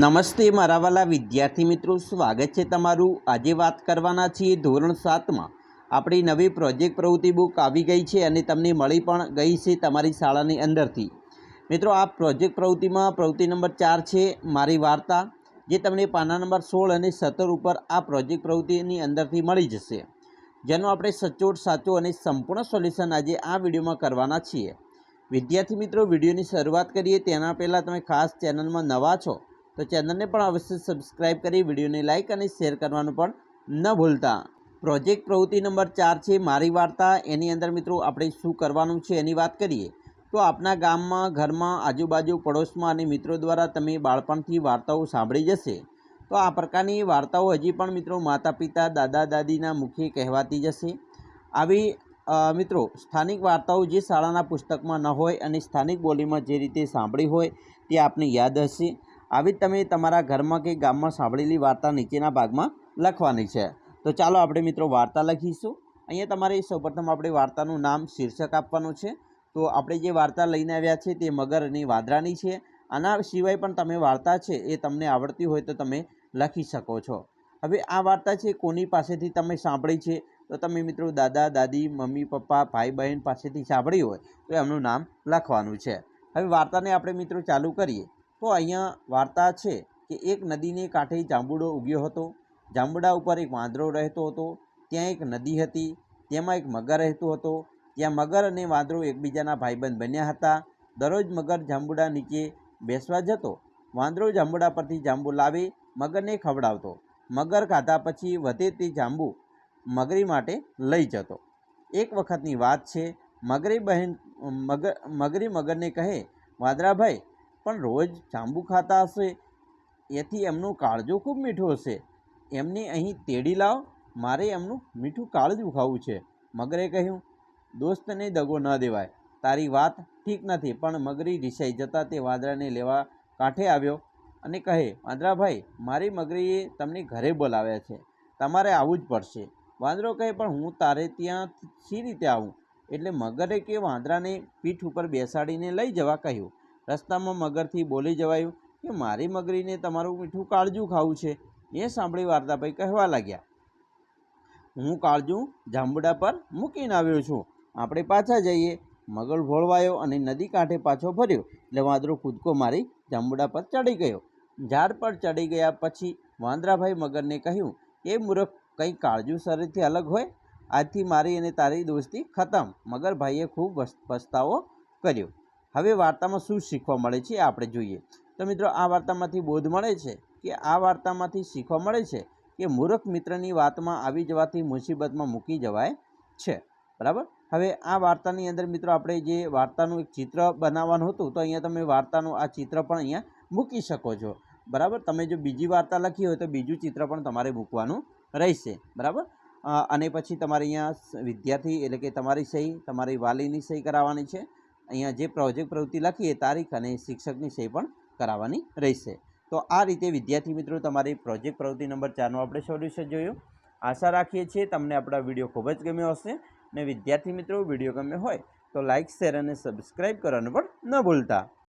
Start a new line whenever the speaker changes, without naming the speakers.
નમસ્તે મારા વાલા વિદ્યાર્થી મિત્રો, સ્વાગત છે તમારું આજે વાત કરવાના છીએ ધોરણ સાતમાં. આપણી નવી પ્રોજેક્ટ પ્રવૃત્તિ બુક આવી ગઈ છે અને તમને મળી પણ ગઈ છે તમારી શાળાની અંદરથી. મિત્રો, આ પ્રોજેક્ટ પ્રવૃત્તિમાં પ્રવૃત્તિ નંબર ચાર છે, મારી વાર્તા, જે તમને પાના નંબર સોળ અને સત્તર ઉપર આ પ્રોજેક્ટ પ્રવૃત્તિની અંદરથી મળી જશે. જેનો આપણે સચોટ, સાચો અને સંપૂર્ણ સોલ્યુશન આજે આ વિડીયોમાં કરવાના છીએ. વિદ્યાર્થી મિત્રો, વિડીયોની શરૂઆત કરીએ. તેના પહેલાં તમે ખાસ ચેનલમાં નવા છો તો ચેનલને પણ અવશ્ય સબસ્ક્રાઇબ કરી, વિડીયોને લાઇક અને શેર કરવાનું પણ ન ભૂલતા. પ્રોજેક્ટ પ્રવૃત્તિ નંબર ચાર છે મારી વાર્તા. એની અંદર મિત્રો આપણે શું કરવાનું છે એની વાત કરીએ. તો આપના ગામમાં, ઘરમાં, આજુબાજુ, પડોશમાં અને મિત્રો દ્વારા તમે બાળપણથી વાર્તાઓ સાંભળી જશે. તો આ પ્રકારની વાર્તાઓ હજી પણ મિત્રો માતા પિતા, દાદા, દાદીના મુખે કહેવાતી જશે. આવી મિત્રો સ્થાનિક વાર્તાઓ જે શાળાના પુસ્તકમાં ન હોય અને સ્થાનિક બોલીમાં જે રીતે સાંભળી હોય તે આપને યાદ હશે. આવી જ તમે તમારા ઘરમાં કે ગામમાં સાંભળેલી વાર્તા નીચેના ભાગમાં લખવાની છે. તો ચાલો આપણે મિત્રો વાર્તા લખીશું. અહીંયા તમારે સૌપ્રથમ આપણે વાર્તાનું નામ શીર્ષક આપવાનું છે. તો આપણે જે વાર્તા લઈને આવ્યા છે તે મગર અને વાદરાની છે. આના સિવાય પણ તમે વાર્તા છે એ તમને આવડતી હોય તો તમે લખી શકો છો. હવે આ વાર્તા છે કોની પાસેથી તમે સાંભળી છે? તો તમે મિત્રો દાદા, દાદી, મમ્મી, પપ્પા, ભાઈ, બહેન પાસેથી સાંભળી હોય તો એમનું નામ લખવાનું છે. હવે વાર્તાને આપણે મિત્રો ચાલુ કરીએ. તો અહીંયા વાર્તા છે કે એક નદીને કાંઠે જાંબુડો ઉગ્યો હતો. જાંબુડા ઉપર એક વાંદરો રહેતો હતો. ત્યાં એક નદી હતી. તેમાં એક મગર રહેતો હતો. ત્યાં મગર અને વાંદરો એકબીજાના ભાઈબંધ બન્યા હતા. દરરોજ મગર જાંબુડા નીચે બેસવા જતો. વાંદરો જાંબુડા પરથી જાંબુ લાવી, મગરને ખવડાવતો. મગર ખાધા પછી વધે તે જાંબુ મગરી માટે લઈ જતો. એક વખતની વાત છે, મગરી બહેન મગર મગરી મગરને કહે, વાંદરાભાઈ પણ રોજ જાંબુ ખાતા હશે? એથી એમનું કાળજું ખૂબ મીઠું હશે. એમને અહીં તેડી લાવ, મારે એમનું મીઠું કાળજું ખાવું છે. મગરે કહ્યું, દોસ્તને દગો ન દેવાય. તારી વાત ઠીક નથી, પણ મગરી રિસાઈ જતાં તે વાંદરાને લેવા કાંઠે આવ્યો અને કહે, વાંદરાભાઈ, મારી મગરીએ તમને ઘરે બોલાવ્યા છે. તમારે આવવું જ પડશે. વાંદરો કહે, પણ હું તારે ત્યાં શી રીતે આવું? એટલે મગરે કે વાંદરાને પીઠ ઉપર બેસાડીને લઈ જવા કહ્યું. રસ્તામાં મગરથી બોલી જવાયું કે મારી મગરીને તમારું મીઠું કાળજું ખાવું છે. એ સાંભળી વાર્તાભાઈ કહેવા લાગ્યા. હું કાળજું જાંબુડા પર મૂકીને આવ્યો છું. આપણે પાછા જઈએ. મગર ભોળવાયો અને નદી કાંઠે પાછો ફર્યો. એટલે વાંદરો કૂદકો મારી જાંબુડા પર ચડી ગયો. ઝાડ પર ચડી ગયા પછી વાંદરાભાઈ મગરને કહ્યું, એ મૂર્ખ, કંઈ કાળજું શરીરથી અલગ હોય? આજથી મારી અને તારી દોસ્તી ખતમ. મગરભાઈએ ખૂબ પસ્તાવો કર્યો. હવે વાર્તામાં શું શીખવા મળે છે આપણે જોઈએ. તો મિત્રો, આ વાર્તામાંથી બોધ મળે છે કે આ વાર્તામાંથી શીખવા મળે છે કે મૂર્ખ મિત્રની વાતમાં આવી જવાથી મુસીબતમાં મૂકી જવાય છે. બરાબર? હવે આ વાર્તાની અંદર મિત્રો, આપણે જે વાર્તાનું એક ચિત્ર બનાવવાનું હતું, તો અહીંયા તમે વાર્તાનું આ ચિત્ર પણ અહીંયા મૂકી શકો છો. બરાબર? તમે જો બીજી વાર્તા લખી હોય તો બીજું ચિત્ર પણ તમારે મૂકવાનું રહેશે. બરાબર? અને પછી તમારે અહીંયા વિદ્યાર્થી એટલે કે તમારી સહી, તમારી વાલીની સહી કરાવવાની છે. અહીંયા જે પ્રોજેક્ટ પ્રવૃત્તિ લખી એ તારીખ અને શિક્ષકની સહી પણ કરાવવાની રહેશે. તો આ રીતે વિદ્યાર્થી મિત્રો તમારી પ્રોજેક્ટ પ્રવૃત્તિ નંબર ચારનું આપણે સોલ્યુશન જોયું. આશા રાખીએ છીએ તમને આપણા વીડિયો ખૂબ જ ગમ્યો હશે ને વિદ્યાર્થી મિત્રો વીડિયો ગમ્યો હોય તો લાઇક શેર અને સબસ્ક્રાઈબ કરવાનું પણ ન ભૂલતા.